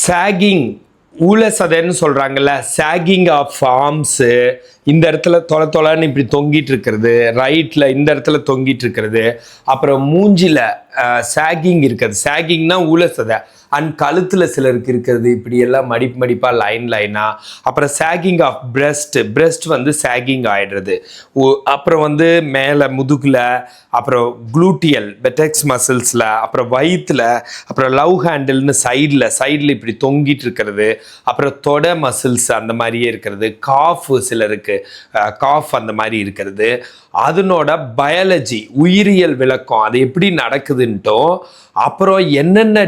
Sagging ஊழசதைன்னு சொல்கிறாங்கல்ல sagging of arms இந்த இடத்துல தொலை தொலைன்னு இப்படி தொங்கிட்டு இருக்கிறது ரைட்டில் இந்த இடத்துல தொங்கிட்டு இருக்கிறது அப்புறம் மூஞ்சில சாகிங் இருக்கிறது சாகிங்னா ஊழசதை. அண்ட் கழுத்தில் சிலருக்கு இருக்கிறது இப்படியெல்லாம் மடிப்பு மடிப்பாக லைன் லைனாக அப்புறம் சேகிங் ஆஃப் பிரெஸ்ட் பிரெஸ்ட் வந்து சேகிங் ஆகிடுறது ஓ- அப்புறம் வந்து மேலே முதுகில் அப்புறம் குளூட்டியல் பெட்டெக்ஸ் மசில்ஸில் அப்புறம் வயிற்றில் அப்புறம் லவ் ஹேண்டில்னு சைடில் சைடில் இப்படி தொங்கிட்டு இருக்கிறது. அப்புறம் தொடை மசில்ஸ் அந்த மாதிரியே இருக்கிறது. காஃப் சிலருக்கு காஃப் அந்த மாதிரி இருக்கிறது. அதனோட பயாலஜி உயிரியல் விளக்கம் அது எப்படி நடக்குதுன்ட்டும் அப்புறம் என்னென்ன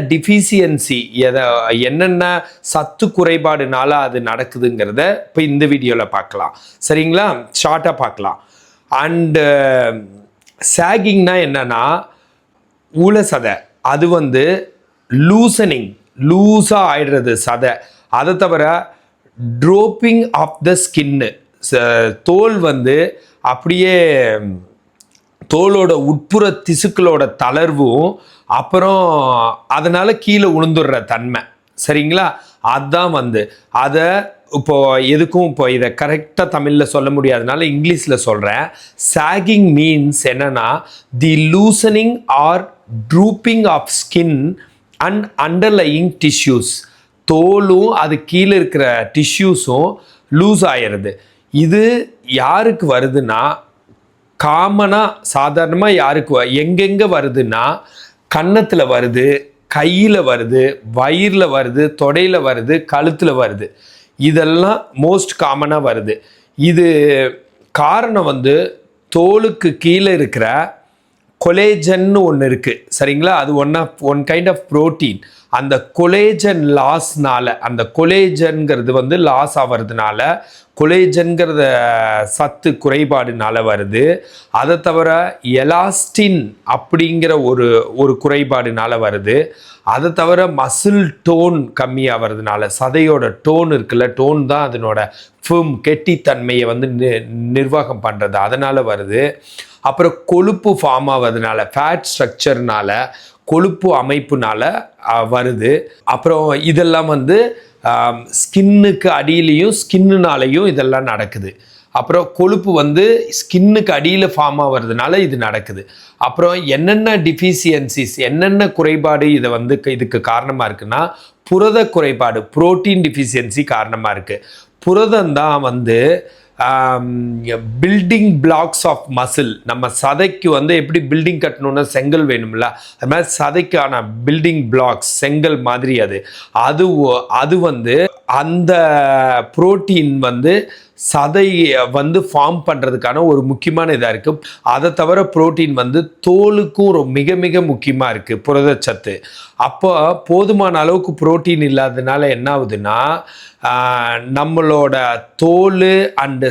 டிஃபிசியன்சி எதை என்னென்ன சத்து குறைபாடுனால அது நடக்குதுங்கிறத இப்போ இந்த வீடியோவில் பார்க்கலாம். சரிங்களா? ஷார்ட்டாக பார்க்கலாம். அண்டு சேகிங்னா um, என்னன்னா ஊழ சதை அது வந்து லூசனிங் லூஸாக ஆயிடுறது சதை. அதை தவிர ட்ரோப்பிங் ஆஃப் த ஸ்கின்னு தோல் வந்து அப்படியே தோலோட உட்புற திசுக்களோட தளர்வும் அப்புறம் அதனால் கீழே உளுந்துடுற தன்மை. சரிங்களா? அதுதான் வந்து. அதை இப்போ எதுக்கும் இப்போ இதை கரெக்டாக தமிழில் சொல்ல முடியாதனால இங்கிலீஷில் சொல்கிறேன் சாகிங் மீன்ஸ் என்னன்னா the loosening or drooping of skin and underlying tissues தோலும் அது கீழே இருக்கிற டிஷ்யூஸும் லூஸ் ஆயிடுது. இது யாருக்கு வருதுன்னா காமனாக சாதாரணமாக யாருக்கு எங்கெங்கே வருதுன்னா கன்னத்தில் வருது கையில் வருது வயிறில் வருது தொடையில் வருது கழுத்தில் வருது. இதெல்லாம் மோஸ்ட் காமனாக வருது. இது காரணம் வந்து தோலுக்கு கீழே இருக்கிற கொலேஜன்னு ஒன்று இருக்குது சரிங்களா? அது one of one kind of protein அந்த கொலேஜன் லாஸ்னால அந்த கொலேஜன்கிறது வந்து லாஸ் ஆகிறதுனால கொலேஜன்கிறத சத்து குறைபாடுனால வருது. அதை தவிர எலாஸ்டின் அப்படிங்கிற ஒரு ஒரு குறைபாடுனால வருது. அதை தவிர மசில் டோன் கம்மியாகிறதுனால சதையோட டோன் இருக்குல்ல டோன் தான் அதனோட ஃபிம் கெட்டித்தன்மையை வந்து நி- நிர்வாகம் பண்ணுறது அதனால் வருது. அப்புறம் கொழுப்பு ஃபார்ம் ஆகிறதுனால ஃபேட் ஸ்ட்ரக்சர்னால கொழுப்பு அமைப்புனால வருது. அப்புறம் இதெல்லாம் வந்து ஸ்கின்னுக்கு அடியிலையும் ஸ்கின்னுனாலையும் இதெல்லாம் நடக்குது. அப்புறம் கொழுப்பு வந்து ஸ்கின்னுக்கு அடியில் ஃபார்ம் ஆகிறதுனால இது நடக்குது. அப்புறம் என்னென்ன டிஃபிஷியன்சிஸ் என்னென்ன குறைபாடு இதை வந்து இதுக்கு காரணமாக இருக்குன்னா புரத குறைபாடு புரோட்டீன் டிஃபிஷியன்சி காரணமாக இருக்குது புரதம் தான் வந்து பில்டிங் பிளாக்ஸ் ஆஃப் மசில் நம்ம சதைக்கு வந்து எப்படி பில்டிங் கட்டணும்னா செங்கல் வேணும்ல? அது மாதிரி சதைக்கான பில்டிங் பிளாக்ஸ் செங்கல் மாதிரி அது. அது ஒ- அது வந்து அந்த புரோட்டீன் வந்து சதை வந்து ஃபார்ம் பண்ணுறதுக்கான ஒரு முக்கியமான இதாக இருக்குது அதை தவிர புரோட்டீன் வந்து தோலுக்கும் ஒரு மிக மிக முக்கியமாக இருக்குது புரதச்சத்து. அப்போ போதுமான அளவுக்கு புரோட்டீன் இல்லாததுனால என்ன ஆகுதுன்னா நம்மளோட தோல் அண்டு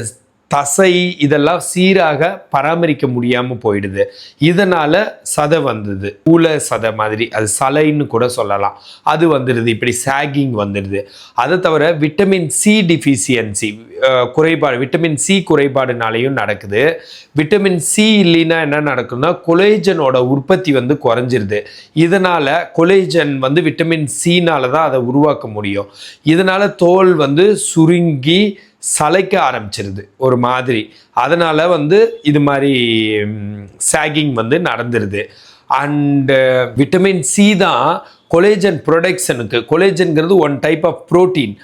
தசை இதெல்லாம் சீராக பராமரிக்க முடியாமல் போயிடுது. இதனால் சதை வந்தது. ஊல சதை மாதிரி அது சலைன்னு கூட சொல்லலாம். அது வந்துடுது இப்படி சாகிங் வந்துடுது அதை தவிர விட்டமின் சி டிஃபிஷியன்சி குறைபாடு விட்டமின் சி குறைபாடுனாலையும் நடக்குது. விட்டமின் சி இல்லைன்னா என்ன நடக்கும்னா கொலேஜனோட உற்பத்தி வந்து குறைஞ்சிருது. இதனால் கொலேஜன் வந்து விட்டமின் சினால தான் அதை உருவாக்க முடியும். இதனால் தோல் வந்து சுருங்கி சளைக்க ஆரம்பிச்சிருது ஒரு மாதிரி. அதனால் வந்து இது மாதிரி சேகிங் வந்து நடந்துருது. அண்டு விட்டமின் சி தான் கொலேஜன் ப்ரொடக்ஷனுக்கு கொலேஜன்கிறது ஒன் டைப் ஆஃப் ப்ரோட்டீன்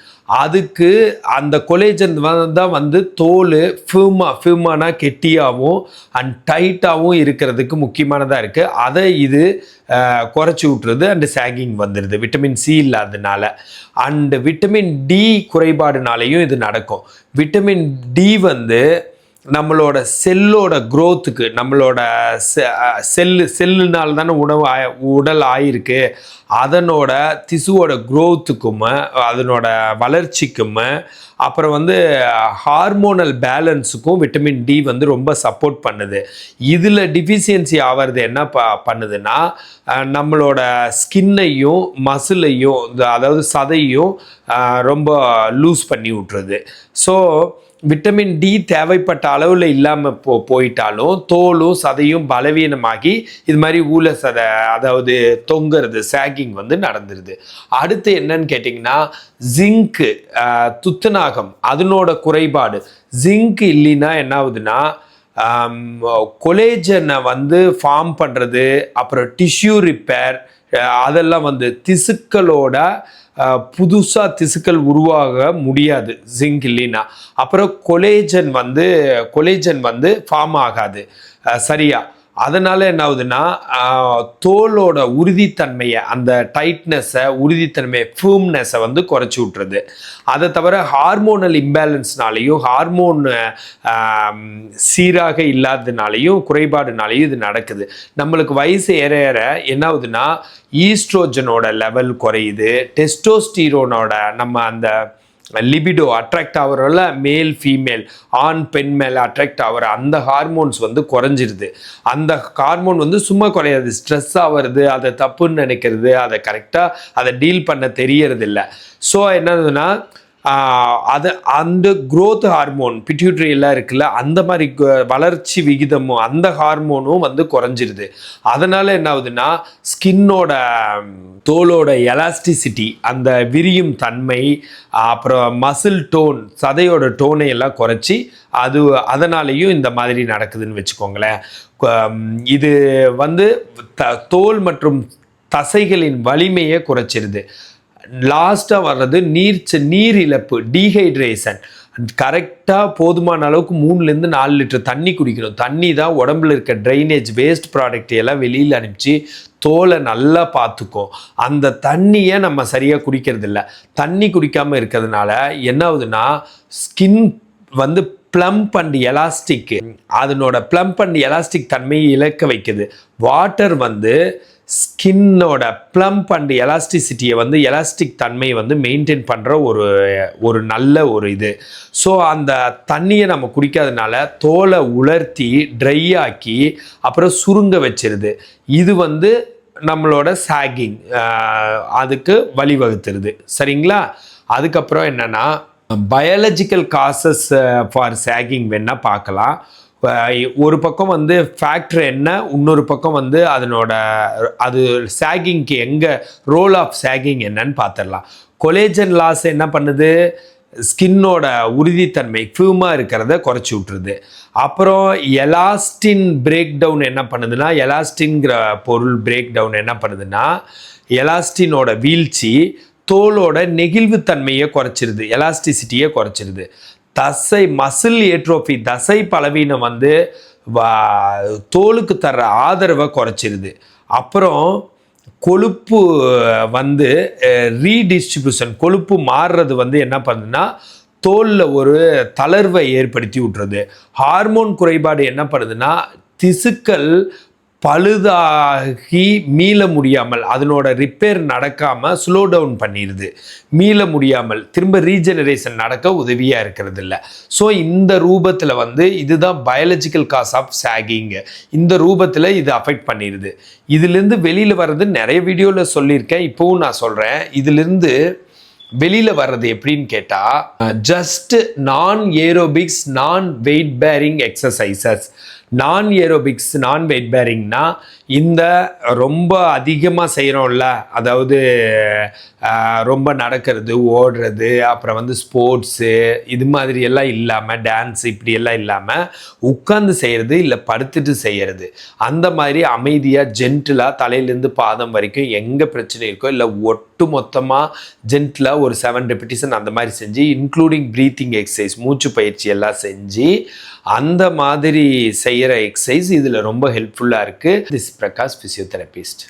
அதுக்கு அந்த கொலேஜன் தான் வந்து தோல் ஃபியூமா ஃபியூமானா கெட்டியாகவும் அண்ட் டைட்டாகவும் இருக்கிறதுக்கு முக்கியமானதாக இருக்குது அதை இது குறைச்சி விட்டுறது அண்டு சேகிங் வந்துடுது விட்டமின் சி இல்லாததுனால. அண்டு விட்டமின் டி குறைபாடுனாலையும் இது நடக்கும். விட்டமின் டி வந்து நம்மளோட செல்லோட க்ரோத்துக்கு நம்மளோட செல்லு செல்லுனால தானே உணவு ஆய- உடல் ஆயிருக்கு. அதனோட திசுவோட க்ரோத்துக்கும் அதனோட வளர்ச்சிக்கும் அப்புறம் வந்து ஹார்மோனல் பேலன்ஸுக்கும் விட்டமின் டி வந்து ரொம்ப சப்போர்ட் பண்ணுது. இதில் டிஃபிஷியன்சி ஆகிறது என்ன ப பண்ணுதுன்னா நம்மளோட ஸ்கின்னையும் மசிலையும் அதாவது சதையும் ரொம்ப லூஸ் பண்ணி விட்டுருது. ஸோ விட்டமின் டி தேவைப்பட்ட அளவில் இல்லாமல் போ போயிட்டாலும் தோலும் சதையும் பலவீனமாகி இது மாதிரி ஊழல் சதை அதாவது தொங்குறது சேகிங் வந்து நடந்துருது. அடுத்து என்னன்னு கேட்டிங்கன்னா ஜிங்க்கு துத்தநாகம் அதனோட குறைபாடு. ஜிங்க் இல்லைன்னா என்ன ஆகுதுன்னா கொலேஜனை வந்து ஃபார்ம் பண்ணுறது அப்புறம் டிஷ்யூ ரிப்பேர் அதெல்லாம் வந்து திசுக்களோட புதுசாக திசுக்கள் உருவாக முடியாது ஜிங்க் இல்லைன்னா. அப்புறம் கொலேஜன் வந்து கொலேஜன் வந்து ஃபார்ம் ஆகாது. சரியா? அதனால் என்ன ஆகுதுன்னா தோலோட உறுதித்தன்மையை அந்த டைட்னஸை உறுதித்தன்மையை ஃபூம்னஸை வந்து குறைச்சி விட்டுறது அதை தவிர ஹார்மோனல் இம்பேலன்ஸ்னாலையும் ஹார்மோன் சீராக இல்லாததுனாலையும் குறைபாடுனாலையும் இது நடக்குது. நம்மளுக்கு வயசு ஏற ஏற என்ன ஆகுதுன்னா ஈஸ்ட்ரோஜனோட லெவல் குறையுது டெஸ்டோஸ்டீரோனோட நம்ம அந்த லிபிடோ அட்ராக்ட் ஆகிறோம்ல மேல் ஃபீமேல் ஆண் பெண் மேலே அட்ராக்ட் ஆகிற அந்த ஹார்மோன்ஸ் வந்து குறைஞ்சிருது. அந்த ஹார்மோன் வந்து சும்மா குறையாது. ஸ்ட்ரெஸ் ஆகிறது அதை தப்புன்னு நினைக்கிறது அதை கரெக்டாக அதை டீல் பண்ண தெரியறது ஸோ என்னதுன்னா அது அந்த குரோத் ஹார்மோன் பிட்யூட்ரி எல்லாம் இருக்குல்ல அந்த மாதிரி வளர்ச்சி விகிதமும் அந்த ஹார்மோனும் வந்து குறைஞ்சிருது. அதனால் என்ன ஆகுதுன்னா ஸ்கின்னோட தோலோட எலாஸ்டிசிட்டி அந்த விரியும் தன்மை அப்புறம் மசில் டோன் சதையோட டோனை எல்லாம் குறைச்சி அது அதனாலேயும் இந்த மாதிரி நடக்குதுன்னு வச்சுக்கோங்களேன். இது வந்து த தோல் மற்றும் தசைகளின் வலிமையை குறைச்சிருது. லாஸ்ட்டாக வர்றது நீர் ச- நீர் இழப்பு டீஹைட்ரேஷன் கரெக்டாக போதுமான அளவுக்கு மூணுலேருந்து நாலு லிட்டர் தண்ணி குடிக்கணும். தண்ணி தான் உடம்புல இருக்க ட்ரைனேஜ் வேஸ்ட் ப்ராடக்ட் எல்லாம் வெளியில் அனுப்பிச்சு தோலை நல்லா பார்த்துக்கும். அந்த தண்ணியை நம்ம சரியாக குடிக்கிறதில்ல தண்ணி குடிக்காமல் இருக்கிறதுனால என்ன ஆகுதுன்னா ஸ்கின் வந்து ப்ளம்ப் அண்ட் எலாஸ்டிக் அதனோட ப்ளம்ப் அண்ட் எலாஸ்டிக் தன்மையை இழக்க வைக்குது. வாட்டர் வந்து ஸ்கின்னோட ப்ளம்ப் அண்ட் எலாஸ்டிசிட்டியை வந்து எலாஸ்டிக் தன்மையை வந்து மெயின்டைன் பண்ணுற ஒரு ஒரு நல்ல ஒரு இது. ஸோ அந்த தண்ணியை நம்ம குடிக்காதனால தோலை உலர்த்தி ட்ரை ஆக்கி அப்புறம் சுருங்க வச்சிருது. இது வந்து நம்மளோட சாகிங் அதுக்கு வழிவகுத்துருது. சரிங்களா? அதுக்கப்புறம் என்னென்னா பயாலஜிக்கல் காசஸ் ஃபார் சேகிங் வேணால் பார்க்கலாம். ஒரு பக்கம் வந்து ஃபேக்டர் என்ன இன்னொரு பக்கம் வந்து அதனோட அது சேகிங்க்கு எங்கே ரோல் ஆஃப் சேகிங் என்னன்னு பார்த்துடலாம் கொலேஜன் லாஸ் என்ன பண்ணுது? ஸ்கின்னோட உறுதித்தன்மை ஃபியூமாக இருக்கிறத குறைச்சி விட்டுருது. அப்புறம் எலாஸ்டின் பிரேக் டவுன் என்ன பண்ணுதுன்னா எலாஸ்டின்கிற பொருள் பிரேக் டவுன் என்ன பண்ணுதுன்னா எலாஸ்டினோட வீழ்ச்சி தோலோட நெகிழ்வுத்தன்மையை குறைச்சிருது எலாஸ்டிசிட்டியை குறைச்சிருது. தசை மசில் ஏட்ரோஃபி தசை பலவீனம் வந்து வா- தோலுக்கு தர்ற ஆதரவை குறைச்சிருது. அப்புறம் கொழுப்பு வந்து ரீடிஸ்ட்ரிபியூஷன் கொழுப்பு மாறுறது வந்து என்ன பண்ணுதுன்னா தோலில் ஒரு தளர்வை ஏற்படுத்தி விட்டுறது ஹார்மோன் குறைபாடு என்ன பண்ணுதுன்னா திசுக்கள் பழுதாகி மீள முடியாமல் அதனோட ரிப்பேர் நடக்காமல் ஸ்லோ டவுன் பண்ணிடுது மீள முடியாமல் திரும்ப ரீஜெனரேஷன் நடக்க உதவியாக இருக்கிறது இல்லை ஸோ இந்த ரூபத்தில் வந்து இதுதான் பயாலஜிக்கல் காஸ் ஆஃப் சாகிங்கு இந்த ரூபத்தில் இது அஃபெக்ட் பண்ணிடுது இதுலேருந்து வெளியில் வர்றது நிறைய வீடியோவில் சொல்லியிருக்கேன் இப்போவும் நான் சொல்கிறேன் இதுலேருந்து வெளியில் வர்றது எப்படின்னு கேட்டால் ஜஸ்ட் நான் ஏரோபிக்ஸ் நான் வெயிட் பேரிங் எக்ஸசைசஸ் நான் ஏரோபிக்ஸ் நான் வெயிட் பேரிங்னா இந்த ரொம்ப அதிகமாக செய்கிறோம்ல அதாவது ரொம்ப நடக்கிறது ஓடுறது அப்புறம் வந்து ஸ்போர்ட்ஸு இது மாதிரி எல்லாம் இல்லாமல் டான்ஸ் இப்படி எல்லாம் இல்லாமல் உட்காந்து செய்கிறது இல்லை படுத்துட்டு செய்கிறது அந்த மாதிரி அமைதியாக ஜென்டிலாக தலையிலேருந்து பாதம் வரைக்கும் எங்கே பிரச்சனை இருக்கோ இல்லை ஒட் ஒட்டு மொத்தமாக ஜென்டிலாக ஒரு செவன் ரெப்பிட்டிஷன் அந்த மாதிரி செஞ்சு இன்க்ளூடிங் ப்ரீத்திங் எக்ஸசைஸ் மூச்சு பயிற்சி எல்லாம் செஞ்சு அந்த மாதிரி செய்கிற எக்ஸசைஸ் இதில் ரொம்ப ஹெல்ப்ஃபுல்லாக இருக்குது திஸ் பிரகாஷ் ஃபிசியோதெரபிஸ்ட்